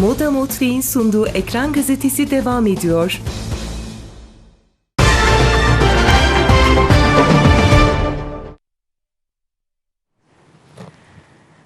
Moda Motri'nin sunduğu ekran gazetesi devam ediyor.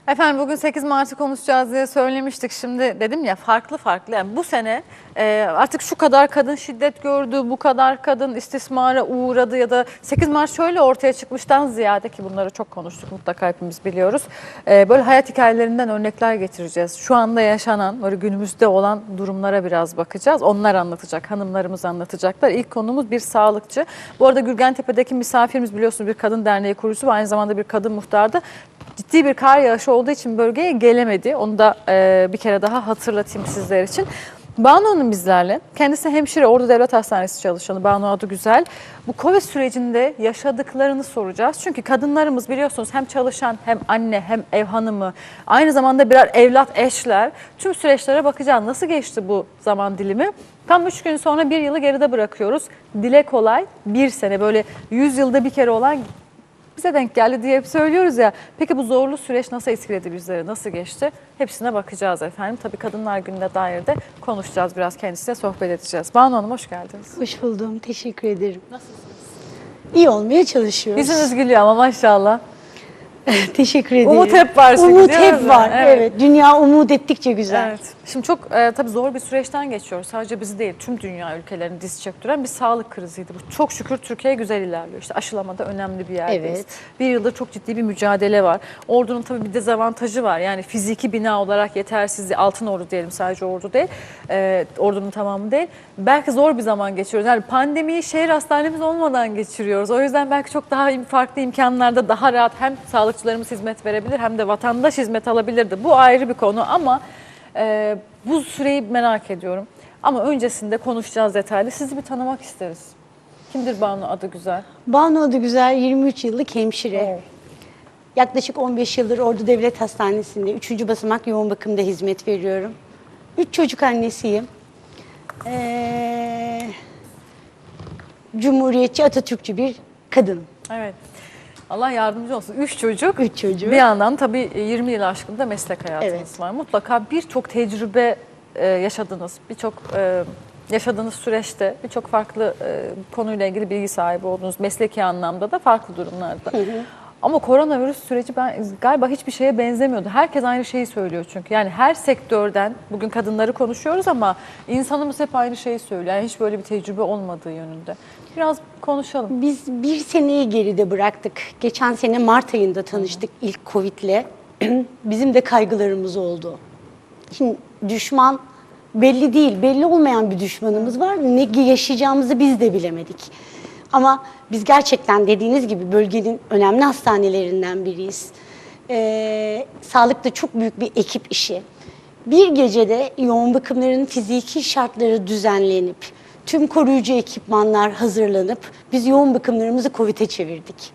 Efendim bugün 8 Mart'ı konuşacağız diye söylemiştik. Şimdi dedim ya farklı farklı. Yani bu sene e, artık şu kadar kadın şiddet gördü, bu kadar kadın istismara uğradı ya da 8 Mart şöyle ortaya çıkmıştan ziyade ki bunları çok konuştuk mutlaka hepimiz biliyoruz. E, böyle hayat hikayelerinden örnekler getireceğiz. Şu anda yaşanan, böyle günümüzde olan durumlara biraz bakacağız. Onlar anlatacak, hanımlarımız anlatacaklar. İlk konumuz bir sağlıkçı. Bu arada Gürgentepe'deki misafirimiz biliyorsunuz bir kadın derneği kurucusu ve aynı zamanda bir kadın muhtardı ciddi bir kar yağışı olduğu için bölgeye gelemedi. Onu da e, bir kere daha hatırlatayım sizler için. Banu Hanım bizlerle. Kendisi hemşire Ordu Devlet Hastanesi çalışanı Banu adı güzel. Bu Covid sürecinde yaşadıklarını soracağız. Çünkü kadınlarımız biliyorsunuz hem çalışan hem anne hem ev hanımı aynı zamanda birer evlat eşler. Tüm süreçlere bakacağız. Nasıl geçti bu zaman dilimi? Tam 3 gün sonra bir yılı geride bırakıyoruz. Dile kolay bir sene böyle 100 yılda bir kere olan bize denk geldi diye hep söylüyoruz ya. Peki bu zorlu süreç nasıl etkiledi bizleri, nasıl geçti? Hepsine bakacağız efendim. Tabii Kadınlar Günü'ne dair de konuşacağız biraz kendisiyle sohbet edeceğiz. Banu Hanım hoş geldiniz. Hoş buldum. Teşekkür ederim. Nasılsınız? İyi olmaya çalışıyoruz. Yüzünüz gülüyor ama maşallah. Teşekkür ederim. Umut hep var çünkü, Umut değil mi? hep var. Evet. Evet. Dünya umut ettikçe güzel. Evet. Şimdi çok e, tabii zor bir süreçten geçiyoruz. Sadece bizi değil, tüm dünya ülkelerini diz çöktüren bir sağlık kriziydi. Bu çok şükür Türkiye güzel ilerliyor. İşte aşılamada önemli bir yerdeyiz. Evet. Bir yıldır çok ciddi bir mücadele var. Ordunun tabii bir dezavantajı var. Yani fiziki bina olarak yetersizliği, altın ordu diyelim sadece ordu değil, e, ordunun tamamı değil. Belki zor bir zaman geçiyoruz. Yani pandemiyi şehir hastanemiz olmadan geçiriyoruz. O yüzden belki çok daha im- farklı imkanlarda daha rahat hem sağlıkçılarımız hizmet verebilir hem de vatandaş hizmet alabilirdi. Bu ayrı bir konu ama ee, bu süreyi merak ediyorum. Ama öncesinde konuşacağız detaylı. Sizi bir tanımak isteriz. Kimdir Banu adı güzel? Banu adı güzel 23 yıllık hemşire. Evet. Yaklaşık 15 yıldır Ordu Devlet Hastanesi'nde 3. basamak yoğun bakımda hizmet veriyorum. 3 çocuk annesiyim. Ee, Cumhuriyetçi, Atatürkçü bir kadın. Evet. Allah yardımcı olsun. Üç çocuk. Üç çocuk. Bir yandan tabii 20 yıl aşkında meslek hayatınız Evet. var. Mutlaka birçok tecrübe e, yaşadınız. Birçok e, yaşadığınız süreçte birçok farklı e, konuyla ilgili bilgi sahibi oldunuz. Mesleki anlamda da farklı durumlarda. Ama koronavirüs süreci ben galiba hiçbir şeye benzemiyordu. Herkes aynı şeyi söylüyor çünkü. Yani her sektörden bugün kadınları konuşuyoruz ama insanımız hep aynı şeyi söylüyor. Yani hiç böyle bir tecrübe olmadığı yönünde. Biraz konuşalım. Biz bir seneyi geride bıraktık. Geçen sene Mart ayında tanıştık ilk Covid'le. Bizim de kaygılarımız oldu. Şimdi düşman belli değil, belli olmayan bir düşmanımız var. Ne yaşayacağımızı biz de bilemedik. Ama biz gerçekten dediğiniz gibi bölgenin önemli hastanelerinden biriyiz. Ee, sağlıkta çok büyük bir ekip işi. Bir gecede yoğun bakımların fiziki şartları düzenlenip, tüm koruyucu ekipmanlar hazırlanıp biz yoğun bakımlarımızı COVID'e çevirdik.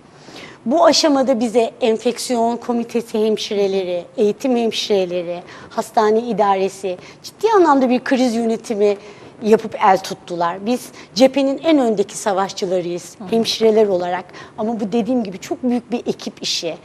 Bu aşamada bize enfeksiyon komitesi hemşireleri, eğitim hemşireleri, hastane idaresi ciddi anlamda bir kriz yönetimi yapıp el tuttular. Biz cephenin en öndeki savaşçılarıyız hemşireler olarak. Ama bu dediğim gibi çok büyük bir ekip işi.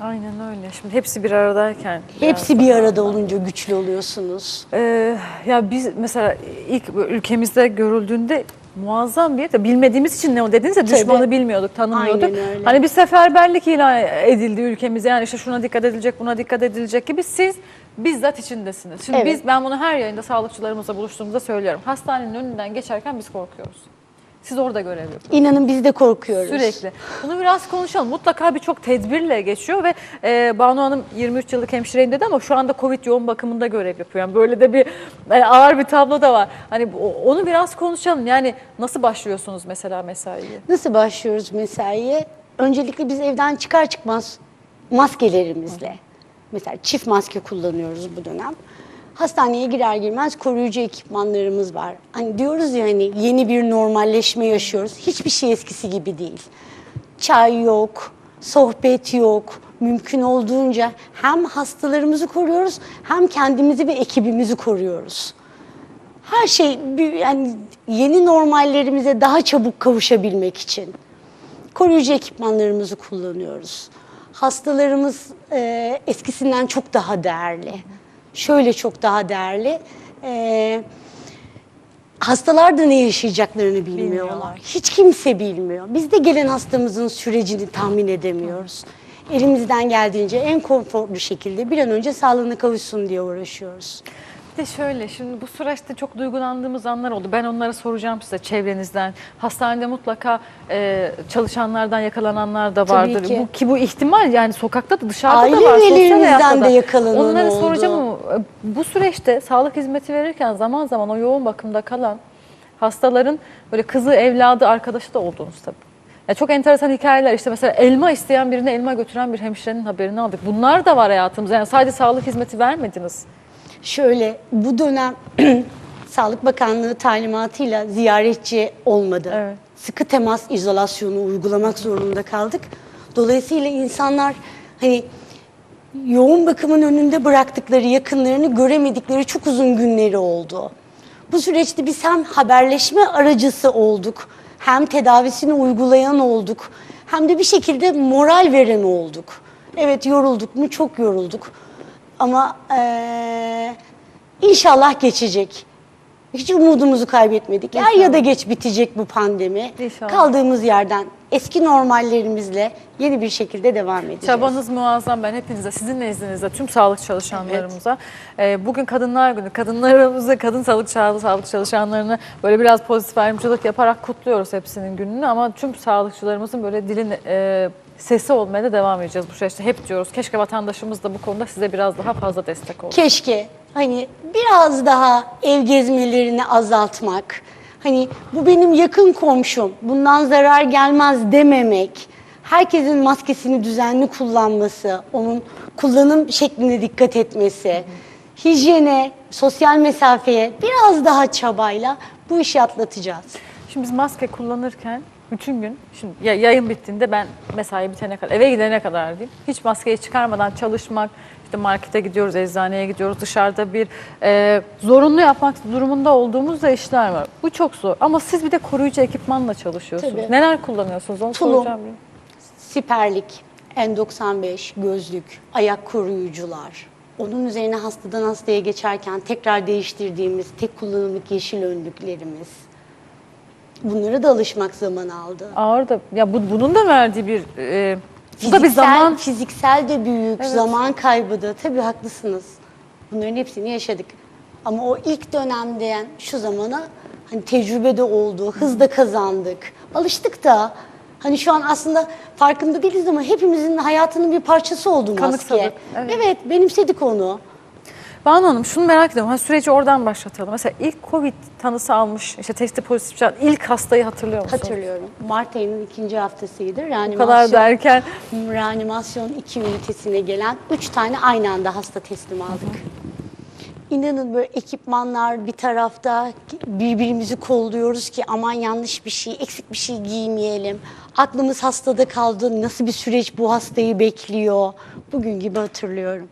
Aynen öyle. Şimdi hepsi bir aradayken. Hepsi bir arada olunca güçlü oluyorsunuz. Ee, ya biz mesela ilk ülkemizde görüldüğünde muazzam bir de bilmediğimiz için ne o dediniz ya düşmanı Tabii. bilmiyorduk, tanımıyorduk. Aynen öyle. Hani bir seferberlik ilan edildi ülkemize. Yani işte şuna dikkat edilecek, buna dikkat edilecek gibi siz bizzat içindesiniz. Şimdi Evet. biz ben bunu her yayında sağlıkçılarımızla buluştuğumuzda söylüyorum. Hastanenin önünden geçerken biz korkuyoruz. Siz orada görev yapıyorsunuz. İnanın biz de korkuyoruz. Sürekli. Bunu biraz konuşalım. Mutlaka birçok tedbirle geçiyor ve e, Banu Hanım 23 yıllık hemşireyim dedi ama şu anda Covid yoğun bakımında görev yapıyor. Yani böyle de bir e, ağır bir tablo da var. Hani bu- onu biraz konuşalım. Yani nasıl başlıyorsunuz mesela mesaiye? Nasıl başlıyoruz mesaiye? Öncelikle biz evden çıkar çıkmaz maskelerimizle. Mesela çift maske kullanıyoruz bu dönem. Hastaneye girer girmez koruyucu ekipmanlarımız var. Hani diyoruz ya hani yeni bir normalleşme yaşıyoruz. Hiçbir şey eskisi gibi değil. Çay yok, sohbet yok. Mümkün olduğunca hem hastalarımızı koruyoruz hem kendimizi ve ekibimizi koruyoruz. Her şey yani yeni normallerimize daha çabuk kavuşabilmek için koruyucu ekipmanlarımızı kullanıyoruz. Hastalarımız e, eskisinden çok daha değerli. şöyle çok daha değerli. Ee, hastalar da ne yaşayacaklarını bilmiyorlar. Bilmiyorlar. Hiç kimse bilmiyor. Biz de gelen hastamızın sürecini tahmin edemiyoruz. Elimizden geldiğince en konforlu şekilde bir an önce sağlığına kavuşsun diye uğraşıyoruz. Bir de şöyle şimdi bu süreçte çok duygulandığımız anlar oldu. Ben onlara soracağım size çevrenizden. Hastanede mutlaka e, çalışanlardan yakalananlar da Tabii vardır. ki. Bu, ki bu ihtimal yani sokakta da dışarıda Aile da var. sosyal üyelerimizden hayatta da. de yakalanan Onları oldu. soracağım ama e, bu süreçte sağlık hizmeti verirken zaman zaman o yoğun bakımda kalan hastaların böyle kızı, evladı, arkadaşı da oldunuz tabii. Ya çok enteresan hikayeler işte mesela elma isteyen birine elma götüren bir hemşirenin haberini aldık. Bunlar da var hayatımızda. Yani sadece sağlık hizmeti vermediniz. Şöyle bu dönem Sağlık Bakanlığı talimatıyla ziyaretçi olmadı. Evet. Sıkı temas izolasyonu uygulamak zorunda kaldık. Dolayısıyla insanlar hani yoğun bakımın önünde bıraktıkları yakınlarını göremedikleri çok uzun günleri oldu. Bu süreçte biz hem haberleşme aracısı olduk, hem tedavisini uygulayan olduk, hem de bir şekilde moral veren olduk. Evet yorulduk mu? Çok yorulduk. Ama eee, inşallah geçecek. Hiç umudumuzu kaybetmedik. Er ya da geç bitecek bu pandemi. İnşallah. Kaldığımız yerden eski normallerimizle yeni bir şekilde devam edeceğiz. Çabanız muazzam. Ben hepinize, sizin nezdinizde tüm sağlık çalışanlarımıza. e, bugün Kadınlar Günü. Kadınlarımızı, kadın sağlık, sağlık çalışanlarını böyle biraz pozitif ayrımcılık yaparak kutluyoruz hepsinin gününü. Ama tüm sağlıkçılarımızın böyle dilin e, sesi olmaya da devam edeceğiz bu süreçte. Hep diyoruz. Keşke vatandaşımız da bu konuda size biraz daha fazla destek olsun. Keşke hani biraz daha ev gezmelerini azaltmak, hani bu benim yakın komşum, bundan zarar gelmez dememek, herkesin maskesini düzenli kullanması, onun kullanım şekline dikkat etmesi, hijyene, sosyal mesafeye biraz daha çabayla bu işi atlatacağız. Şimdi biz maske kullanırken bütün gün, şimdi ya- yayın bittiğinde ben mesai bitene kadar, eve gidene kadar diyeyim, hiç maskeyi çıkarmadan çalışmak, işte markete gidiyoruz, eczaneye gidiyoruz, dışarıda bir e, zorunlu yapmak durumunda olduğumuz da işler var. Bu çok zor ama siz bir de koruyucu ekipmanla çalışıyorsunuz. Tabii. Neler kullanıyorsunuz onu Tulum. soracağım. Siperlik, N95, gözlük, ayak koruyucular. Onun üzerine hastadan hastaya geçerken tekrar değiştirdiğimiz tek kullanımlık yeşil önlüklerimiz. Bunlara da alışmak zaman aldı. Ağır da, ya bu, bunun da verdiği bir, e, bu da bir zaman fiziksel de büyük, Evet. zaman kaybı da. Tabii haklısınız. Bunların hepsini yaşadık. Ama o ilk dönemden şu zamana hani tecrübe de oldu, hız da kazandık. Alıştık da. Hani şu an aslında farkında değiliz ama hepimizin hayatının bir parçası oldu maske. Kanıksadık, evet. evet, benimsedik onu. Banu Hanım şunu merak ediyorum. Ha, süreci oradan başlatalım. Mesela ilk Covid tanısı almış, işte testi pozitif çıkan ilk hastayı hatırlıyor musunuz? Hatırlıyorum. Mart ayının ikinci haftasıydı. Bu Reanimasyon, kadar derken reanimasyon 2 ünitesine gelen 3 tane aynı anda hasta teslim aldık. İnanın böyle ekipmanlar bir tarafta birbirimizi kolluyoruz ki aman yanlış bir şey, eksik bir şey giymeyelim. Aklımız hastada kaldı. Nasıl bir süreç bu hastayı bekliyor? Bugün gibi hatırlıyorum.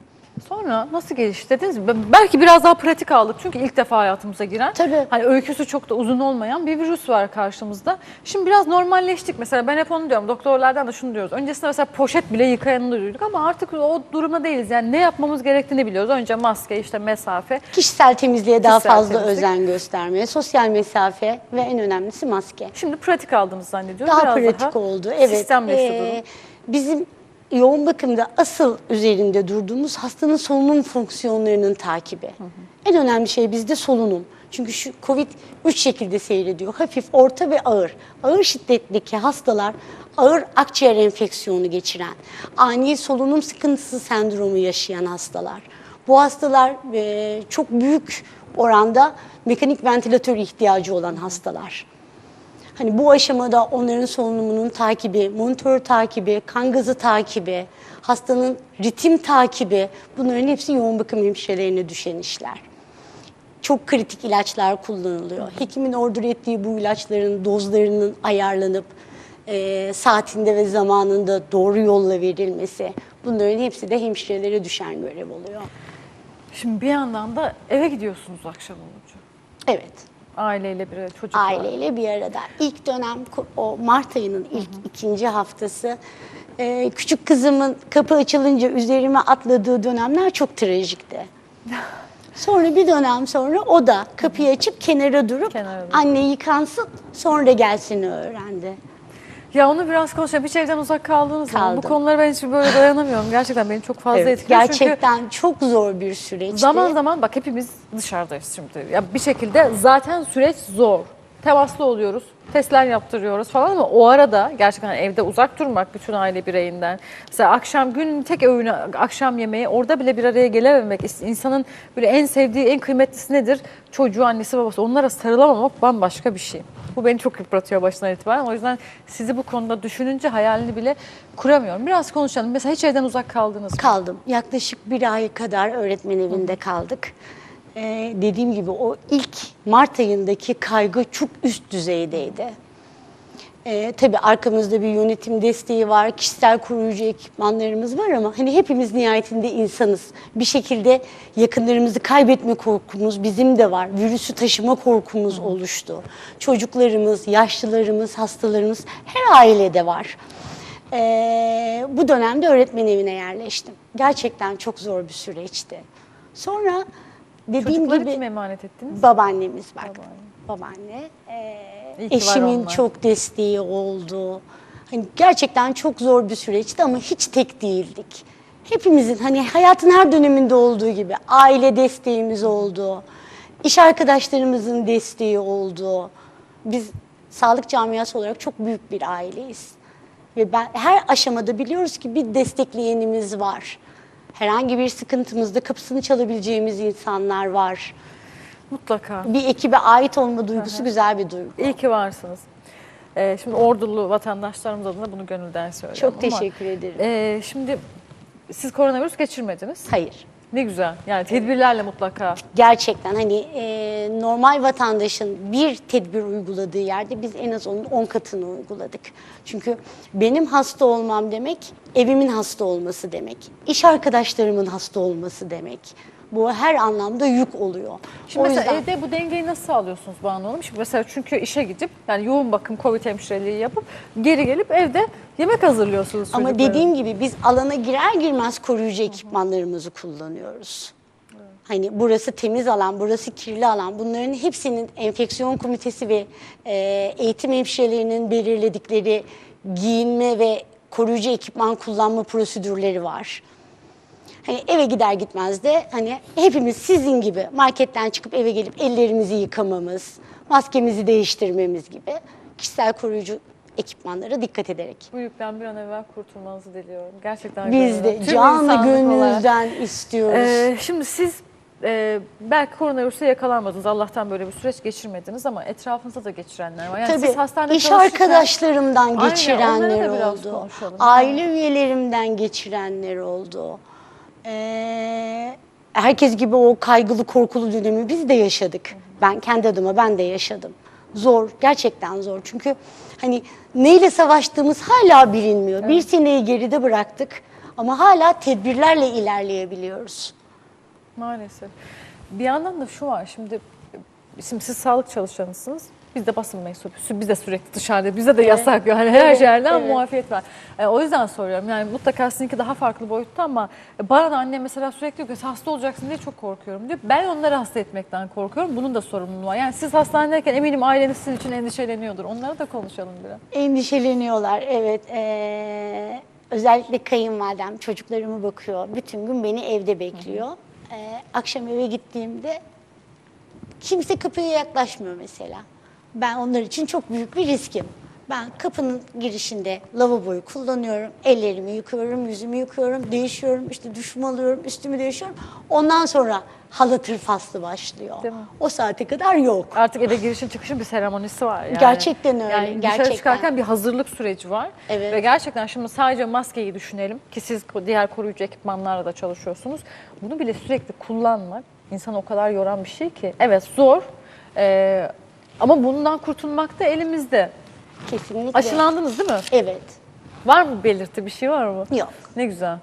Sonra nasıl gelişti dediniz mi? Belki biraz daha pratik aldık çünkü ilk defa hayatımıza giren. Tabii. Hani öyküsü çok da uzun olmayan bir virüs var karşımızda. Şimdi biraz normalleştik mesela ben hep onu diyorum doktorlardan da şunu diyoruz. Öncesinde mesela poşet bile yıkayanını duyduk ama artık o duruma değiliz. Yani ne yapmamız gerektiğini biliyoruz. Önce maske işte mesafe. Kişisel temizliğe daha Kişisel fazla temizlik. özen göstermeye, sosyal mesafe ve en önemlisi maske. Şimdi pratik aldığımızı zannediyorum. Daha Biraz pratik oldu. Evet. Sistemleşti Ee, durum. Bizim yoğun bakımda asıl üzerinde durduğumuz hastanın solunum fonksiyonlarının takibi. En önemli şey bizde solunum. Çünkü şu Covid üç şekilde seyrediyor. Hafif, orta ve ağır. Ağır şiddetteki hastalar ağır akciğer enfeksiyonu geçiren, ani solunum sıkıntısı sendromu yaşayan hastalar. Bu hastalar e, çok büyük oranda mekanik ventilatör ihtiyacı olan hastalar. Hani bu aşamada onların solunumunun takibi, monitör takibi, kan gazı takibi, hastanın ritim takibi bunların hepsi yoğun bakım hemşirelerine düşen işler. Çok kritik ilaçlar kullanılıyor. Hekimin ordur ettiği bu ilaçların dozlarının ayarlanıp e, saatinde ve zamanında doğru yolla verilmesi bunların hepsi de hemşirelere düşen görev oluyor. Şimdi bir yandan da eve gidiyorsunuz akşam olunca. Evet. Aileyle bir çocukla. aileyle bir arada. İlk dönem o Mart ayının ilk ikinci haftası e, küçük kızımın kapı açılınca üzerime atladığı dönemler çok trajikti. Sonra bir dönem sonra o da kapıyı açıp kenara durup Kenara durup. anne yıkansın sonra gelsin öğrendi. Ya onu biraz konuşalım. Hiç evden uzak kaldığınız zaman bu Kaldım. konulara ben hiç böyle dayanamıyorum. Gerçekten beni çok fazla Evet, etkiliyor. Çünkü gerçekten çok zor bir süreçti. Zaman zaman bak hepimiz dışarıdayız şimdi. Ya bir şekilde zaten süreç zor. Temaslı oluyoruz, testler yaptırıyoruz falan ama o arada gerçekten evde uzak durmak bütün aile bireyinden. Mesela akşam günün tek öğünü akşam yemeği orada bile bir araya gelememek. insanın böyle en sevdiği, en kıymetlisi nedir? Çocuğu, annesi, babası. Onlara sarılamamak bambaşka bir şey. Bu beni çok yıpratıyor başından itibaren. O yüzden sizi bu konuda düşününce hayalini bile kuramıyorum. Biraz konuşalım. Mesela hiç evden uzak kaldınız mı? kaldım. Yaklaşık bir ay kadar öğretmen evinde kaldık. Ee, dediğim gibi o ilk Mart ayındaki kaygı çok üst düzeydeydi. Ee, tabii arkamızda bir yönetim desteği var, kişisel koruyucu ekipmanlarımız var ama hani hepimiz nihayetinde insanız. Bir şekilde yakınlarımızı kaybetme korkumuz bizim de var. Virüsü taşıma korkumuz oluştu. Çocuklarımız, yaşlılarımız, hastalarımız her ailede var. Ee, bu dönemde öğretmen evine yerleştim. Gerçekten çok zor bir süreçti. Sonra dediğim Çocukları gibi kime emanet ettiniz? babaannemiz baktı. Babaanne. Ee, ki var eşimin çok desteği oldu. Hani gerçekten çok zor bir süreçti ama hiç tek değildik. Hepimizin hani hayatın her döneminde olduğu gibi aile desteğimiz oldu. iş arkadaşlarımızın desteği oldu. Biz sağlık camiası olarak çok büyük bir aileyiz. Ve ben her aşamada biliyoruz ki bir destekleyenimiz var. Herhangi bir sıkıntımızda kapısını çalabileceğimiz insanlar var. Mutlaka. Bir ekibe ait olma duygusu güzel bir duygu. İyi ki varsınız. Ee, şimdi ordulu vatandaşlarımız adına bunu gönülden söylüyorum. Çok ama, teşekkür ederim. e, şimdi siz koronavirüs geçirmediniz. Hayır. Ne güzel. Yani tedbirlerle mutlaka. Gerçekten hani e, normal vatandaşın bir tedbir uyguladığı yerde biz en az onun 10 katını uyguladık. Çünkü benim hasta olmam demek evimin hasta olması demek. İş arkadaşlarımın hasta olması demek. Bu her anlamda yük oluyor. Şimdi o mesela yüzden evde bu dengeyi nasıl sağlıyorsunuz Banu Hanım? Şimdi mesela çünkü işe gidip yani yoğun bakım Covid hemşireliği yapıp geri gelip evde yemek hazırlıyorsunuz ama çocuklara. dediğim gibi biz alana girer girmez koruyucu ekipmanlarımızı kullanıyoruz. Hani burası temiz alan, burası kirli alan. Bunların hepsinin enfeksiyon komitesi ve e, eğitim hemşirelerinin belirledikleri giyinme ve koruyucu ekipman kullanma prosedürleri var. Hani eve gider gitmez de hani hepimiz sizin gibi marketten çıkıp eve gelip ellerimizi yıkamamız, maskemizi değiştirmemiz gibi kişisel koruyucu ekipmanlara dikkat ederek. Bu yükten bir an evvel kurtulmanızı diliyorum. Gerçekten Biz de Tüm canla olarak. istiyoruz. Ee, şimdi siz e, belki koronavirüse yakalanmadınız. Allah'tan böyle bir süreç geçirmediniz ama etrafınızda da geçirenler var. Yani Tabii siz hastanede iş çalışırken- arkadaşlarımdan Aynen, geçirenler biraz oldu. Aile üyelerimden geçirenler oldu. Ee, herkes gibi o kaygılı korkulu dönemi biz de yaşadık. Ben kendi adıma ben de yaşadım. Zor, gerçekten zor. Çünkü hani neyle savaştığımız hala bilinmiyor. Bir seneyi geride bıraktık ama hala tedbirlerle ilerleyebiliyoruz. Maalesef. Bir yandan da şu var şimdi şimdi siz sağlık çalışanısınız. Biz de basın mensubu. Biz de sürekli dışarıda. Bize de yasak yani her Evet, yerden evet. muafiyet var. E, o yüzden soruyorum. Yani mutlaka sizinki daha farklı boyutta ama bana da annem mesela sürekli diyor ki hasta olacaksın diye çok korkuyorum diyor. Ben onları hasta etmekten korkuyorum. Bunun da sorumluluğu var. Yani siz hastanedeyken eminim aileniz sizin için endişeleniyordur. Onlara da konuşalım biraz. Endişeleniyorlar evet. Ee, özellikle kayınvalidem çocuklarımı bakıyor. Bütün gün beni evde bekliyor. Ee, akşam eve gittiğimde kimse kapıya yaklaşmıyor mesela. Ben onlar için çok büyük bir riskim. Ben kapının girişinde lavaboyu kullanıyorum. Ellerimi yıkıyorum, yüzümü yıkıyorum, değişiyorum, işte duşumu alıyorum, üstümü değişiyorum. Ondan sonra halatır faslı başlıyor. Değil mi? O saate kadar yok. Artık eve girişin çıkışın bir seremonisi var. Yani. Gerçekten öyle, Yani dışarı gerçekten. çıkarken bir hazırlık süreci var. Evet. Ve gerçekten şimdi sadece maskeyi düşünelim ki siz diğer koruyucu ekipmanlarla da çalışıyorsunuz. Bunu bile sürekli kullanmak insanı o kadar yoran bir şey ki. Evet zor Ee, ama bundan kurtulmak da elimizde. Kesinlikle. Aşılandınız değil mi? Evet. Var mı belirti bir şey var mı? Yok. Ne güzel.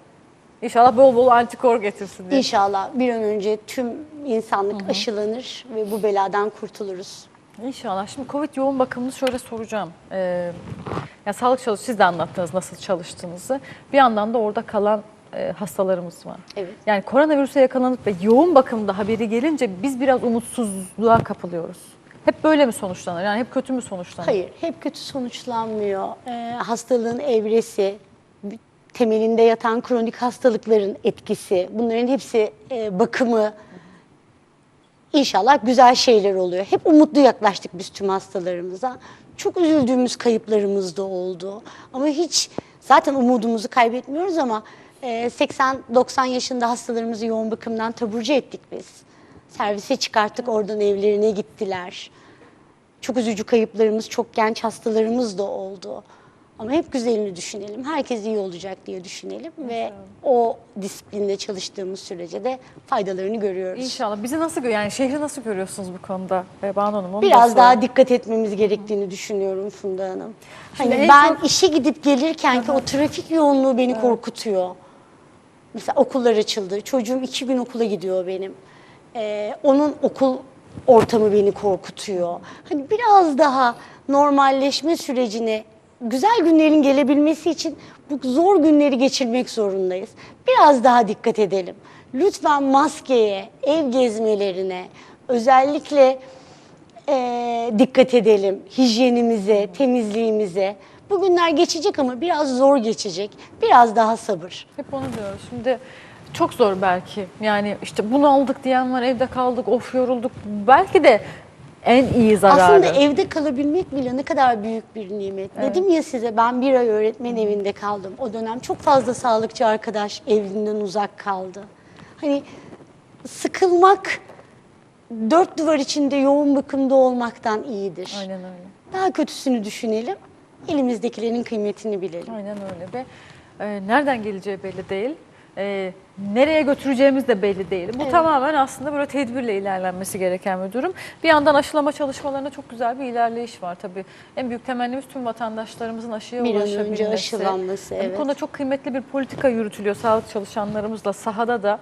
İnşallah bol bol antikor getirsin diye. İnşallah bir an önce tüm insanlık aşılanır ve bu beladan kurtuluruz. İnşallah. Şimdi Covid yoğun bakımını şöyle soracağım. Ee, ya sağlık çalış siz de anlattınız nasıl çalıştığınızı. Bir yandan da orada kalan e, hastalarımız var. Evet. Yani koronavirüse yakalanıp ve yoğun bakımda haberi gelince biz biraz umutsuzluğa kapılıyoruz. Hep böyle mi sonuçlanır? Yani hep kötü mü sonuçlanır? Hayır, hep kötü sonuçlanmıyor. Ee, hastalığın evresi, temelinde yatan kronik hastalıkların etkisi, bunların hepsi e, bakımı, İnşallah güzel şeyler oluyor. Hep umutlu yaklaştık biz tüm hastalarımıza. Çok üzüldüğümüz kayıplarımız da oldu. Ama hiç zaten umudumuzu kaybetmiyoruz ama e, 80-90 yaşında hastalarımızı yoğun bakımdan taburcu ettik biz. Servise çıkarttık oradan evlerine gittiler. Çok üzücü kayıplarımız, çok genç hastalarımız da oldu. Ama hep güzelini düşünelim. Herkes iyi olacak diye düşünelim ve o disiplinde çalıştığımız sürece de faydalarını görüyoruz. İnşallah. Bizi nasıl gö- yani şehri nasıl görüyorsunuz bu konuda? Banu Hanım onu da Biraz daha sorayım. dikkat etmemiz gerektiğini düşünüyorum Funda Hanım. Şimdi Hani en ben işe gidip gelirken ki o trafik yoğunluğu beni korkutuyor. Mesela okullar açıldı. Çocuğum iki gün okula gidiyor benim. Ee, onun okul ortamı beni korkutuyor. Hani biraz daha normalleşme sürecine güzel günlerin gelebilmesi için bu zor günleri geçirmek zorundayız. Biraz daha dikkat edelim. Lütfen maskeye, ev gezmelerine, özellikle eee, dikkat edelim. Hijyenimize, temizliğimize. Bugünler geçecek ama biraz zor geçecek. Biraz daha sabır. Hep onu diyoruz. Şimdi çok zor belki. Yani işte bunu aldık diyen var, evde kaldık, of yorulduk. Belki de en iyi zararı. Aslında evde kalabilmek bile ne kadar büyük bir nimet. Dedim ya size ben bir ay öğretmen evinde kaldım. O dönem çok fazla sağlıkçı arkadaş evinden uzak kaldı. Hani sıkılmak dört duvar içinde yoğun bakımda olmaktan iyidir. Aynen öyle. Daha kötüsünü düşünelim. Elimizdekilerin kıymetini bilelim. Aynen öyle ve e, nereden geleceği belli değil. E, nereye götüreceğimiz de belli değil. Bu tamamen aslında böyle tedbirle ilerlenmesi gereken bir durum. Bir yandan aşılama çalışmalarında çok güzel bir ilerleyiş var tabii. En büyük temennimiz tüm vatandaşlarımızın aşıya Bir an önce ulaşabilmesi. aşılanması, Yani evet. Bu konuda çok kıymetli bir politika yürütülüyor sağlık çalışanlarımızla sahada da.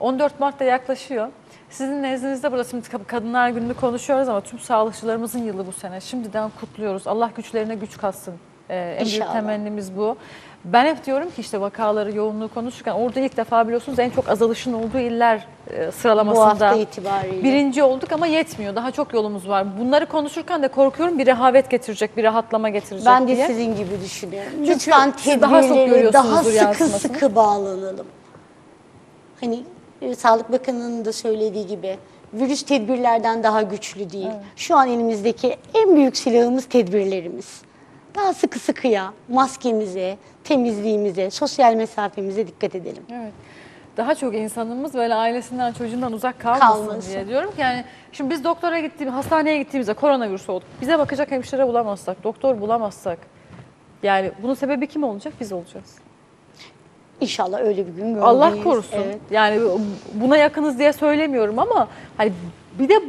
14 Mart'ta yaklaşıyor. Sizin nezdinizde burada şimdi Kadınlar Günü'nü konuşuyoruz ama tüm sağlıkçılarımızın yılı bu sene. Şimdiden kutluyoruz. Allah güçlerine güç katsın. Ee, en büyük İnşallah. temennimiz bu. Ben hep diyorum ki işte vakaları, yoğunluğu konuşurken orada ilk defa biliyorsunuz en çok azalışın olduğu iller e, sıralamasında. Bu hafta itibariyle. Birinci olduk ama yetmiyor. Daha çok yolumuz var. Bunları konuşurken de korkuyorum bir rehavet getirecek, bir rahatlama getirecek Ben de diye. sizin gibi düşünüyorum. Çünkü Lütfen siz daha daha sıkı sıkı bağlanalım. Hani e, Sağlık Bakanı'nın da söylediği gibi virüs tedbirlerden daha güçlü değil. Şu an elimizdeki en büyük silahımız tedbirlerimiz. Daha sıkı sıkıya, maskemize, temizliğimize, sosyal mesafemize dikkat edelim. Evet. Daha çok insanımız böyle ailesinden çocuğundan uzak kalmasın, Kalmasın. diye diyorum ki yani şimdi biz doktora gittiğimiz hastaneye gittiğimizde koronavirüs olduk. Bize bakacak hemşire bulamazsak, doktor bulamazsak yani bunun sebebi kim olacak? Biz olacağız. İnşallah öyle bir gün görmeyiz. Allah korusun. Evet. Yani buna yakınız diye söylemiyorum ama hani bir de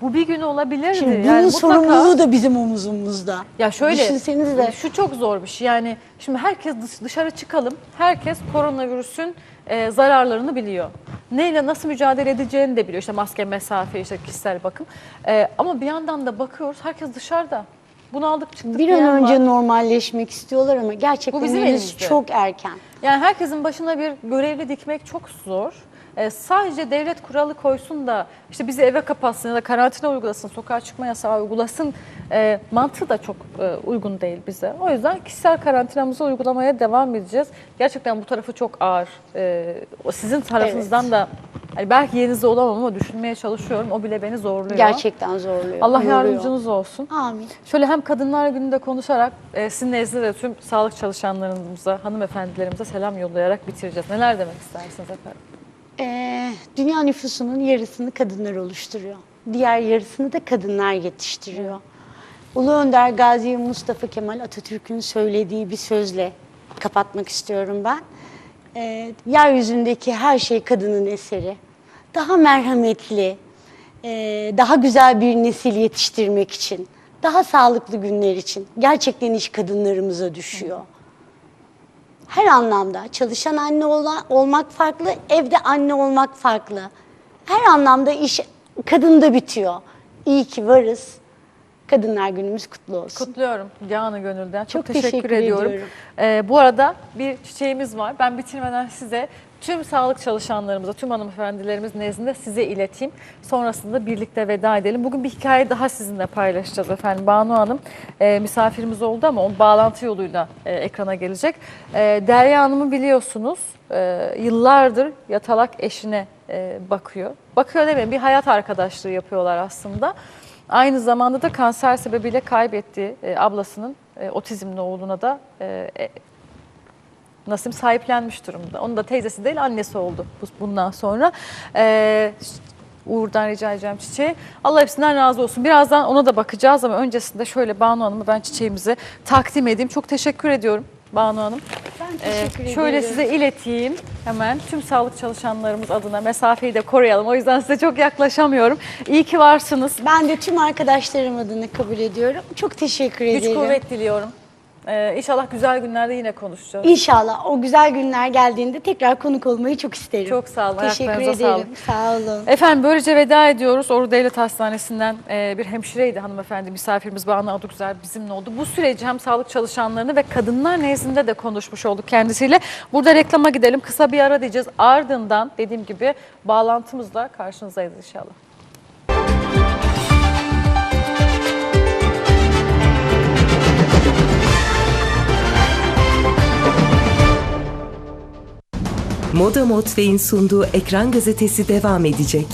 bu bir gün olabilirdi. Şimdi bunun yani mutlaka- sorumluluğu da bizim omuzumuzda. Ya şöyle, Düşünseniz de şu çok zor bir şey. Yani şimdi herkes dış- dışarı çıkalım. Herkes koronavirüsün e, zararlarını biliyor. Neyle nasıl mücadele edeceğini de biliyor. İşte maske, mesafe, işte kişisel bakım. E, ama bir yandan da bakıyoruz herkes dışarıda. Bunu aldık çıktık. bir an önce var. normalleşmek istiyorlar ama gerçekten Bu bizim henüz elimizde. çok erken. Yani herkesin başına bir görevli dikmek çok zor. Ee, sadece devlet kuralı koysun da işte bizi eve kapatsın ya da karantina uygulasın, sokağa çıkma yasağı uygulasın e, mantığı da çok e, uygun değil bize. O yüzden kişisel karantinamızı uygulamaya devam edeceğiz. Gerçekten bu tarafı çok ağır. O sizin tarafınızdan da hani belki yerinizde olamam ama düşünmeye çalışıyorum. O bile beni zorluyor. Gerçekten zorluyor. Allah yoruyor. yardımcınız olsun. Amin. Şöyle hem Kadınlar Günü'nde konuşarak e, sizin nezdinizde de tüm sağlık çalışanlarımıza, hanımefendilerimize selam yollayarak bitireceğiz. Neler demek istersiniz efendim? Ee, dünya nüfusunun yarısını kadınlar oluşturuyor. Diğer yarısını da kadınlar yetiştiriyor. Ulu Önder Gazi Mustafa Kemal Atatürk'ün söylediği bir sözle kapatmak istiyorum ben. Ee, yeryüzündeki her şey kadının eseri. Daha merhametli, e, daha güzel bir nesil yetiştirmek için, daha sağlıklı günler için gerçekten iş kadınlarımıza düşüyor. Her anlamda çalışan anne ola- olmak farklı, evde anne olmak farklı. Her anlamda iş kadında bitiyor. İyi ki varız. Kadınlar Günümüz kutlu olsun. Kutluyorum canı gönülden. Çok, Çok teşekkür, teşekkür ediyorum. ediyorum. Ee, bu arada bir çiçeğimiz var. Ben bitirmeden size tüm sağlık çalışanlarımıza, tüm hanımefendilerimiz nezdinde size ileteyim. Sonrasında birlikte veda edelim. Bugün bir hikaye daha sizinle paylaşacağız efendim. Banu Hanım e, misafirimiz oldu ama o bağlantı yoluyla e, ekrana gelecek. E, Derya Hanım'ı biliyorsunuz e, yıllardır yatalak eşine e, bakıyor. Bakıyor demeyeyim bir hayat arkadaşlığı yapıyorlar aslında. Aynı zamanda da kanser sebebiyle kaybettiği e, ablasının e, otizmli oğluna da e, e, Nasim sahiplenmiş durumda. Onun da teyzesi değil annesi oldu bu- bundan sonra. E, Uğur'dan rica edeceğim çiçeği. Allah hepsinden razı olsun. Birazdan ona da bakacağız ama öncesinde şöyle Banu Hanım'ı ben çiçeğimizi takdim edeyim. Çok teşekkür ediyorum Banu Hanım. Ben Ee, teşekkür ederim. şöyle size ileteyim hemen tüm sağlık çalışanlarımız adına mesafeyi de koruyalım. O yüzden size çok yaklaşamıyorum. İyi ki varsınız. Ben de tüm arkadaşlarım adına kabul ediyorum. Çok teşekkür Güç ederim. kuvvet diliyorum. Ee, inşallah güzel günlerde yine konuşacağız. İnşallah o güzel günler geldiğinde tekrar konuk olmayı çok isterim. Çok sağ olun, Teşekkür ederim. Sağ olun. Efendim böylece veda ediyoruz. Ordu Devlet Hastanesi'nden e, bir hemşireydi hanımefendi misafirimiz Banu Adugüzel bizimle oldu. Bu süreci hem sağlık çalışanlarını ve kadınlar nezdinde de konuşmuş olduk kendisiyle. Burada reklama gidelim. Kısa bir ara diyeceğiz. Ardından dediğim gibi bağlantımızla karşınızdayız inşallah. Moda Motre'in sunduğu Ekran Gazetesi devam edecek.